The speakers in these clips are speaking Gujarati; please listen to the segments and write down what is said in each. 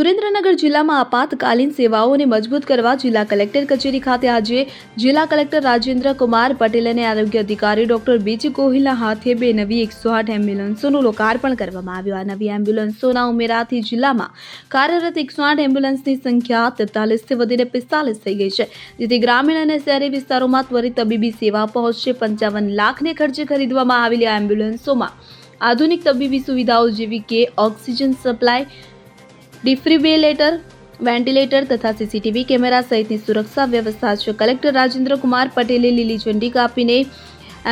સુરેન્દ્રનગર જિલ્લામાં આપાતકાલીન સેવાઓને મજબૂત કરવા જિલ્લા કલેક્ટર કચેરી ખાતે આજે જિલ્લા કલેક્ટર રાજેન્દ્ર કુમાર પટેલ અને આરોગ્ય અધિકારી ડોક્ટર બીજી ગોહિલના હાથે બે નવી એકસો આઠ એમ્બ્યુલન્સોનું લોકાર્પણ કરવામાં આવ્યું. આ નવી એમ્બ્યુલન્સોના ઉમેરાથી જિલ્લામાં કાર્યરત એકસો આઠ એમ્બ્યુલન્સની સંખ્યા તેતાલીસથી વધીને પિસ્તાલીસ થઈ ગઈ છે. જેથી ગ્રામીણ અને શહેરી વિસ્તારોમાં ત્વરિત તબીબી સેવા પહોંચશે. પંચાવન લાખને ખર્ચે ખરીદવામાં આવેલી આ એમ્બ્યુલન્સોમાં આધુનિક તબીબી સુવિધાઓ જેવી કે ઓક્સિજન સપ્લાય ડિફ્રિબેલેટર, વેન્ટિલેટર તથા સીસીટીવી કેમેરા સહિતની સુરક્ષા વ્યવસ્થા છે. કલેક્ટર રાજેન્દ્ર કુમાર પટેલે લીલી ઝંડી કાપીને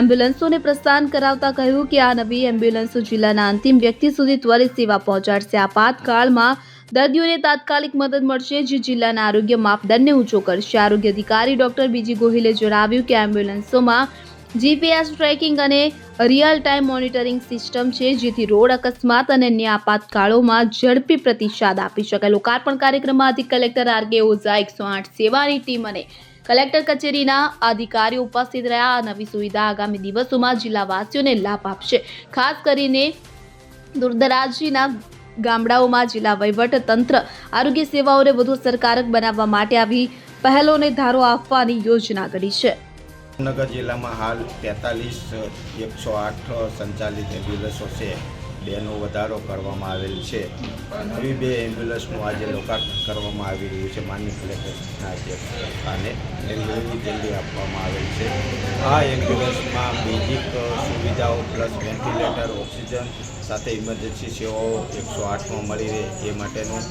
એમ્બ્યુલન્સોને પ્રસ્થાન કરાવતા કહ્યું કે આ નવી એમ્બ્યુલન્સો જિલ્લાના અંતિમ વ્યક્તિ સુધી ત્વરિત સેવા પહોંચાડશે. આપાતકાળમાં દર્દીઓને તાત્કાલિક મદદ મળશે જે જિલ્લાના આરોગ્ય માપદંડને ઊંચો કરશે. આરોગ્ય અધિકારી ડોક્ટર બીજી ગોહિલે જણાવ્યું કે એમ્બ્યુલન્સોમાં જીપીએસ ટ્રેકિંગ અને રિયલ ટાઈમ મોનિટરિંગ સિસ્ટમ છે, જેથી રોડ અકસ્માત અને અન્ય આપાતકાળોમાં ઝડપી પ્રતિસાદ આપી શકાય લોકાર્પણ કાર્યક્રમમાં અધિક કલેક્ટર આર કે ઓઝા એકસો આઠ સેવાની ટીમ અને કલેક્ટર કચેરીના અધિકારીઓ ઉપસ્થિત રહ્યા. આ નવી સુવિધા આગામી દિવસોમાં જિલ્લાવાસીઓને લાભ આપશે. ખાસ કરીને દૂરદરાજીના ગામડાઓમાં જિલ્લા વહીવટ તંત્ર આરોગ્ય સેવાઓને વધુ અસરકારક બનાવવા માટે આવી પહેલોને ધારો આપવાની યોજના ઘડી છે. નગર જિલ્લામાં હાલ તેતાલીસ, એકસો આઠ સંચાલિત એમ્બ્યુલન્સો છે. બેનો વધારો કરવામાં આવેલ છે. નવી બે એમ્બ્યુલન્સનું આજે લોકાર્પણ કરવામાં આવી રહ્યું છે. માન્ય કલેક્ટરના અધ્યક્ષસ્થાને એને જલ્દી આપવામાં આવેલ છે. આ એમ્બ્યુલન્સમાં બેઝિક સુવિધાઓ પ્લસ વેન્ટિલેટર, ઓક્સિજન સાથે ઇમરજન્સી સેવાઓ એકસો આઠમાં મળી રહે એ માટેનું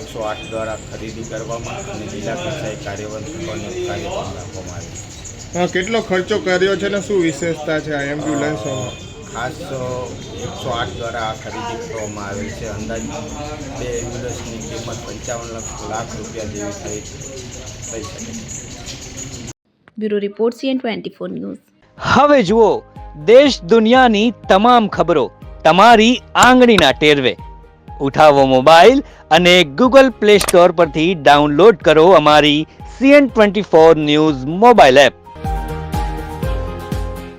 એકસો આઠ દ્વારા ખરીદી કરવામાં અને જિલ્લા કક્ષાએ કાર્યવાહી કરવાનું કાર્યક્રમ રાખવામાં આવે છે. કેટલો ખર્ચો કર્યો છે ને શું વિશેષતા છે આ એમ્બ્યુલન્સોમાં? ખાસ એકસો આઠ દ્વારા આ ખરીદી કરવામાં આવી છે. અંદાજ બે એમ્બ્યુલન્સની કિંમત પંચાવન લાખ લાખ રૂપિયા જેવી થઈ થઈ શકે bureau report CN twenty four news. હવે જુઓ દેશ દુનિયાની તમામ ખબરો તમારી આંગળીના ટેરવે. ઉઠાવો મોબાઈલ અને ગૂગલ પ્લે સ્ટોર પરથી ડાઉનલોડ કરો અમારી CN twenty four news mobile app.